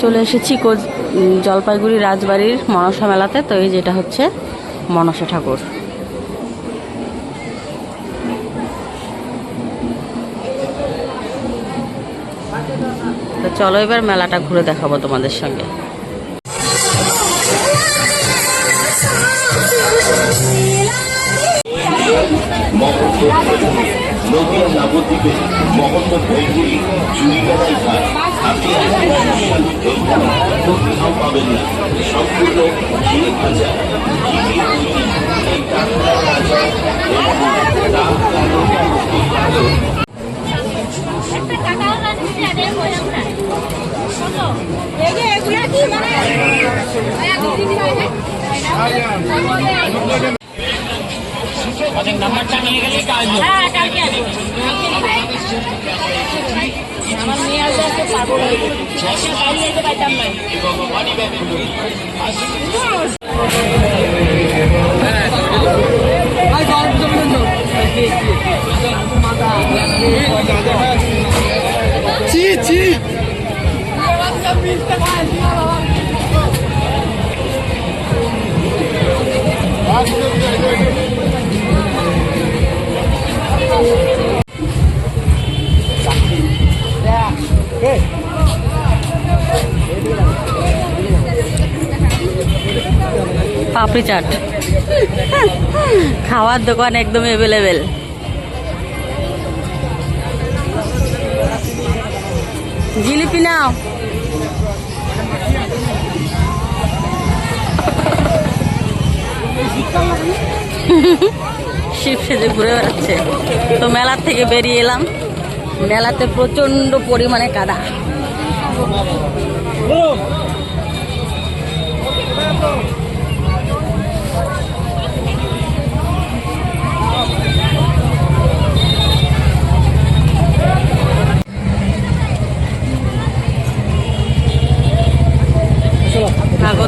চলে এসেছি জলপাইগুড়ি রাজবাড়ির মনসা মেলাতে। তো এই যেটা হচ্ছে মনসা ঠাকুর। তো চলো এবার মেলাটা ঘুরে দেখাবো তোমাদের সঙ্গে। নদীয়া নবদ্বীপে চুরিবেলায় ঘাট আপনি কোথাও পাবেন না সম্পূর্ণ ঘিরে ভাজা ঘিরে তৈরি এই টাটকা রাজা এগুলা কি মানে? আয়া দিদি হয় না হ্যাঁ, কালকে আমার মেয়ে আসবে আজকে পাগল হয়ে গেছে। বাইরে যেতে পারতাম না। পাপড়ি চাট। খাওয়ার দোকান একদম অ্যাভেলেবেল জিলিপি নাও। শিব সেজে ঘুরে বেড়াচ্ছে। তো মেলার থেকে বেরিয়ে এলাম। মেলাতে প্রচণ্ড পরিমাণে কাদা।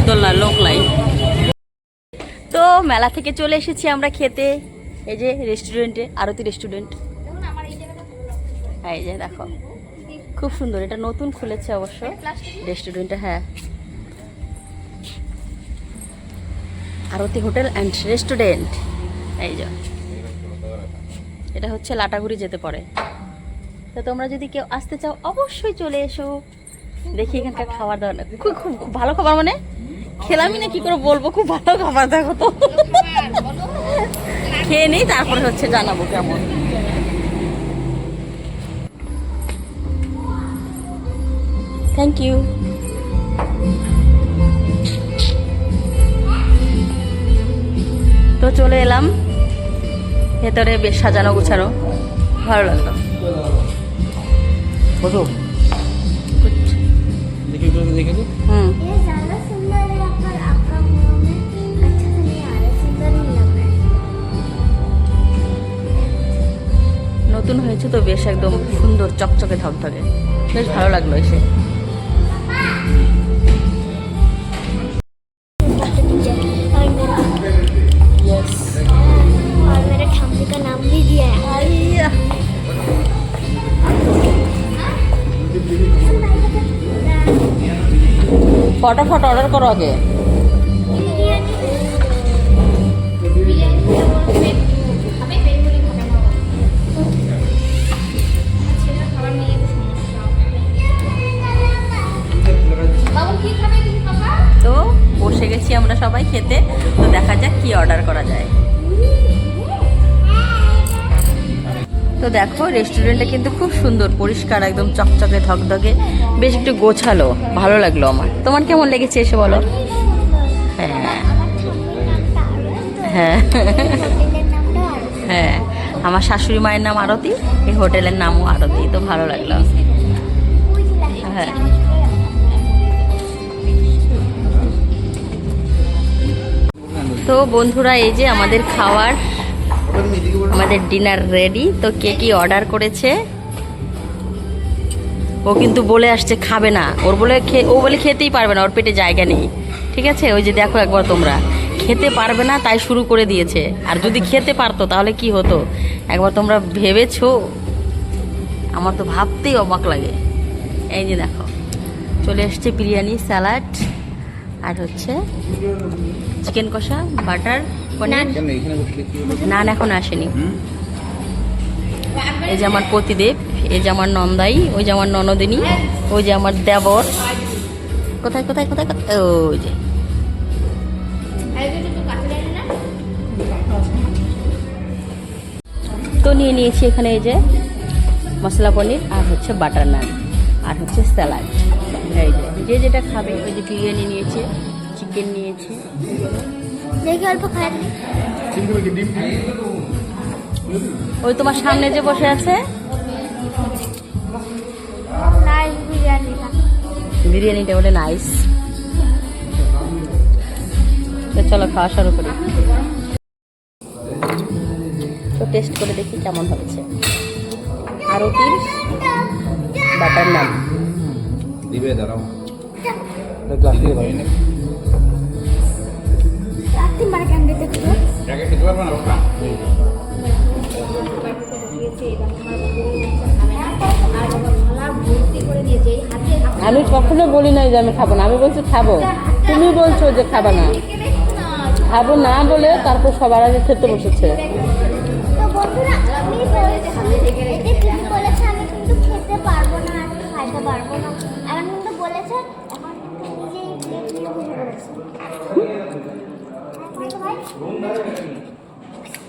নাগরদোলনা লোক লাইন তো মেলা থেকে চলে এসেছি আমরা খেতে। এই যে রেস্টুরেন্টে আরতি রেস্টুরেন্ট এই যে দেখো, খুব সুন্দর, এটা নতুন খুলেছে অবশ্য। রেস্টুরেন্টে হ্যাঁ। আরতি হোটেল অ্যান্ড রেস্টুরেন্ট এই যে, এটা হচ্ছে লাটাগুড়ি যেতে পারে। তো তোমরা যদি কেউ আসতে চাও, অবশ্যই চলে এসো। দেখি এখানকার খাবার দাবার। খুব খুব ভালো খাবার মানে? খেলামই না কি করে বলব খুব ভালো খাবার দেখো তো। খেয়ে নেই তারপরে হচ্ছে জানাব কেমন। থ্যাংক ইউ তো চলে এলাম। ভেতরে বেশ সাজানো গুছানো। ভালো লাগল। কত দেখি দেখে হুম। নতুন হয়েছে তো বেশ একদম সুন্দর চকচকে ধকধকে বেশ ভালো লাগলো এসে और मेरा और मेरे বসে আমরা সবাই খেতে। তো দেখা যাক কি অর্ডার করা যায়। তো দেখো রেস্টুরেন্টটা কিন্তু খুব সুন্দর, পরিষ্কার, একদম চকচকে, ধকধকে, বেশ একটু গোছালো। ভালো লাগল আমার। তোমার কেমন লেগেছে এসে বলো? হ্যাঁ। হ্যাঁ। হ্যাঁ। আমার শাশুড়ি মায়ের নাম আরতি, এই হোটেলের নামও আরতি, তো ভালো লাগল। হ্যাঁ। তো বন্ধুরা, এই যে আমাদের খাওয়ার আমাদের ডিনার রেডি তো কে কি অর্ডার করেছে? ও কিন্তু বলে আসছে খাবে না। ওর বলে ও বলে খেতেই পারবে না, ওর পেটে জায়গা নেই। ঠিক আছে? ওই যে দেখো একবার তোমরা। খেতে পারবে না, তাই শুরু করে দিয়েছে। আর যদি খেতে পারতো, তাহলে কি হতো? একবার তোমরা ভেবেছো? আমার তো ভাবতেই অবাক লাগে। এই যে দেখো। চলে এসছে বিরিয়ানি, স্যালাড, আর হচ্ছে চিকেন কষা বাটার নান। এখন আসেনি। এই যে আমার পতিদেব এই যে আমার নন্দাই ওই যে আমার ননদিনী ওই যে আমার দেবর। কোথায় কোথায় কোথায় কোথায়? ওই যে। তো নিয়ে নিয়েছি এখানে এই যে মশলা পনির আর হচ্ছে বাটার নান আর হচ্ছে স্যালাড। এই যে যে যেটা খাবে ওই যে বিরিয়ানি নিয়েছে। চিকেন নিয়েছে। দেখি অল্প ওই তোমার সামনে যে বসে আছে? বিরিয়ানিটা বলে নাইস তো চলো খাওয়া শুরু করি। তো টেস্ট করে দেখি কেমন হচ্ছে আরও তিন বাটার নান। দিবে দাঁড়াও। খেতে পারবে না বাবা? আমি কখনো বলি নাই যে আমি খাব না আমি বলছি খাব। তুমি বলছো যে খাবা না। খাব না বলে তারপর সবার আগে খেতে বসেছে। তো বন্ধুরা আমি বলেছি এতে কি বলেছে আমি কিন্তু খেতে পারব না আমি খাইতে পারব না। এখন কিন্তু বলেছে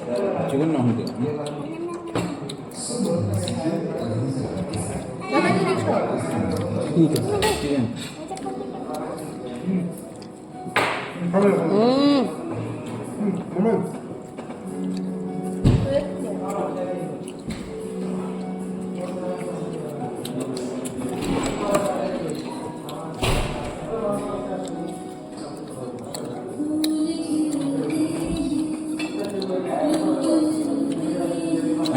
এখন নিজেই খেতে বসে পড়েছে এখন তো ভাই চিকেন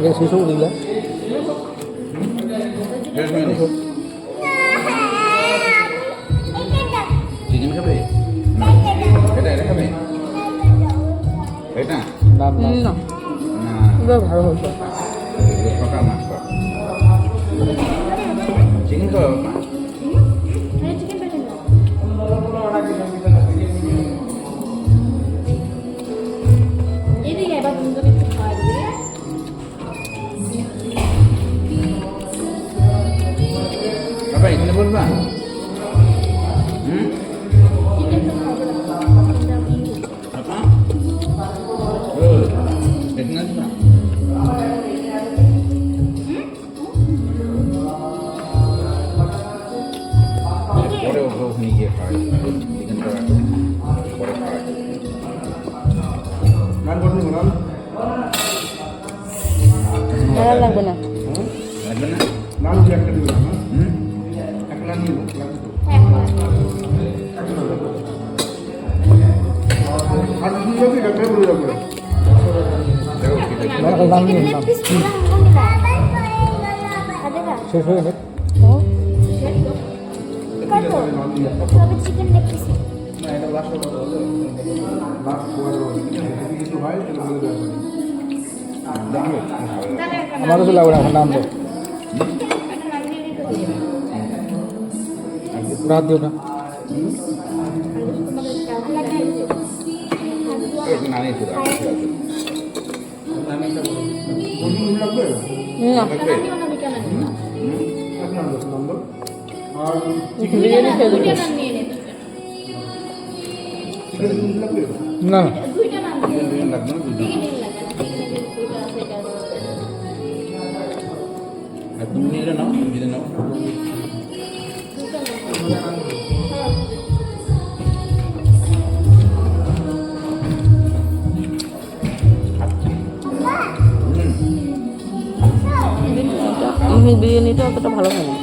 নাম লাগে নাম দিতে পারো এটা শেষ হোক দিলা শেষ হয়নি চিকেন খাবে না এটা এটা খাবে এটা নাম নাম না পরে ওকে ওখানে গিয়ে খাওয়াই চিকেনটা পরে খাওয়াই ভালো লাগবে না লাগবে না হুম দেখো কি দেখো নাম নিয়ে নাম পিস পুরো হাঙ্গা খাবে না শেষ হয়ে গেছে কত তবে চিকেন লেগ পিস আমারও তো লাগবে না এখন নাম দাও রাত দিও না নানি তো না লাগবে বিরিয়ানি খেয়ে দেবো না। না লাগবে না দুটো আর তুমি নিলে নাও তুমি যদি নাও বিরিয়ানিটা অতটা ভালো হয় না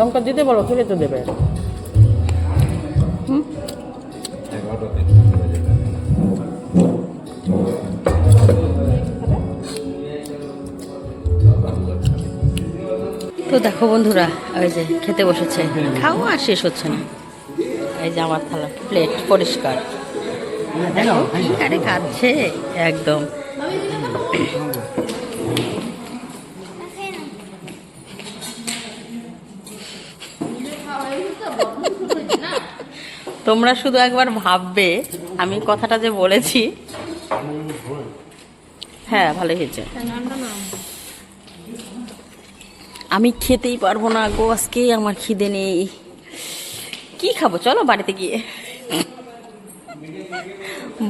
লঙ্কা দিতে বলো খেলে তো দেবে। তো দেখো বন্ধুরা, ওই যে খেতে বসেছে। খাওয়া আর শেষ হচ্ছে না। এই যে আমার থালা প্লেট পরিষ্কার। আরে খাচ্ছে। একদম। তোমরা শুধু একবার ভাববে আমি কথাটা যে বলেছি। হ্যাঁ ভালোই হয়েছে। আমি খেতেই পারব না গো আজকে আমার খিদে নেই। কি খাব? চলো বাড়িতে গিয়ে।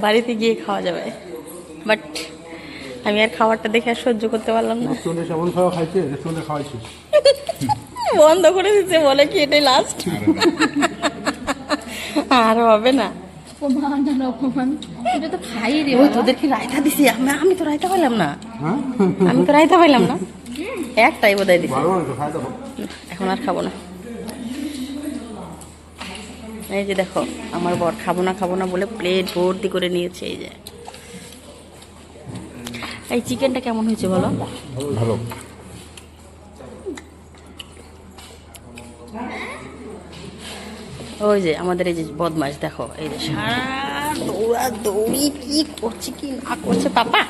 বাড়িতে গিয়ে খাওয়া যাবে। বাট আমি আর খাবারটা দেখে আর সহ্য করতে পারলাম না। বন্ধ করে দিচ্ছে বলে কি এটাই লাস্ট আর হবে না। অপমান আর অপমান। এটা তো খাই রে ও তোদের রায়তা দিছি? আমি আমি তো রায়তা পাইলাম না। হ্যাঁ? আমি তো রায়তা পাইলাম না। একটাই বোধহয় দিছি। ভালো না তো খাই দেবো এখন আর খাব না। এই যে দেখো আমার বর খাব না খাব না বলে প্লেট ভর্তি করে নিয়েছে এই যে। এই চিকেনটা কেমন হয়েছে বলো? ভালো। ওই যে আমাদের এই যে বদমাস দেখো, এই যে সারা দৌড়া দৌড়ি কি করছে, কি না করছে, পাপা।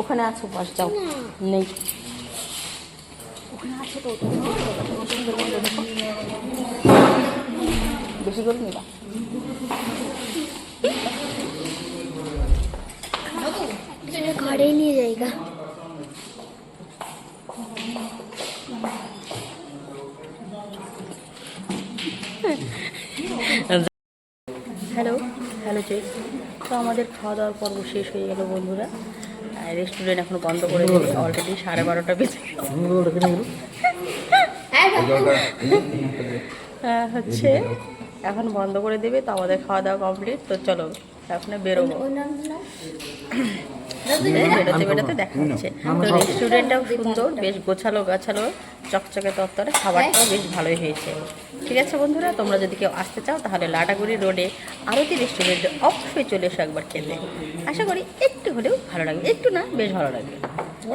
ওখানে আছো পাশ যাও। নেই। ওখানে আছে বেশি করে নিবা। ঘরেই আমাদের খাওয়া দাওয়ার পর্ব শেষ হয়ে গেল বন্ধুরা। রেস্টুরেন্ট এখন বন্ধ করে দিয়েছে অলরেডি সাড়ে বারোটা বেজে আহ, হচ্ছে। এখন বন্ধ করে দেবে তো আমাদের খাওয়া দাওয়া কমপ্লিট তো চলো। বেরোবো। এই বেরোতে বেরোতে দেখা হচ্ছে। তো রেস্টুরেন্টটাও সুন্দর বেশ গোছালো গাছালো চকচকে তত্তরে খাবারটাও বেশ ভালোই হয়েছে। ঠিক আছে বন্ধুরা তোমরা যদি কেউ আসতে চাও তাহলে লাটাগুড়ি রোডে আরতি রেস্টুরেন্টে অবশ্যই চলে এসো একবার খেতে। আশা করি একটু হলেও ভালো লাগবে একটু না বেশ ভালো লাগবে।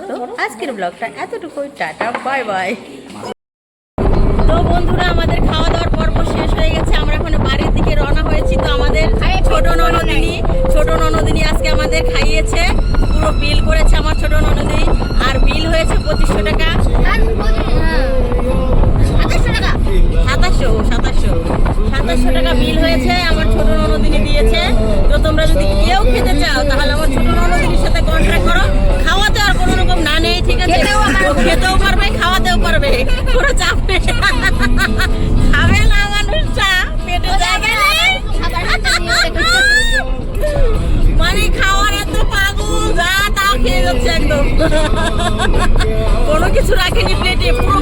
তো আজকের ব্লগটা এতটুকুই টাটা বাই বাই। তো বন্ধুরা আমাদের খাওয়া দাওয়ার পর্ব শেষ হয়ে গেছে আমরা এখন বাড়ির দিকে রওনা হয়েছি তো আমাদের ছোট ননদিনী, ছোট ননদিনী আজকে আমাদের খাইয়েছে। পুরো বিল করেছে আমার ছোট ননদিনী আর বিল হয়েছে পঁচিশশো টাকা। সাতাশশো সাতাশশো। সাতাশশো টাকা বিল হয়েছে আমার ছোট ননদিনী দিয়েছে। তো তোমরা যদি কেউ খেতে চাও, তাহলে আমার ছোট ননদিনীর সাথে কন্ট্রাক্ট করো। খাওয়াতে কিছু রাখেনি প্লেটে পুরো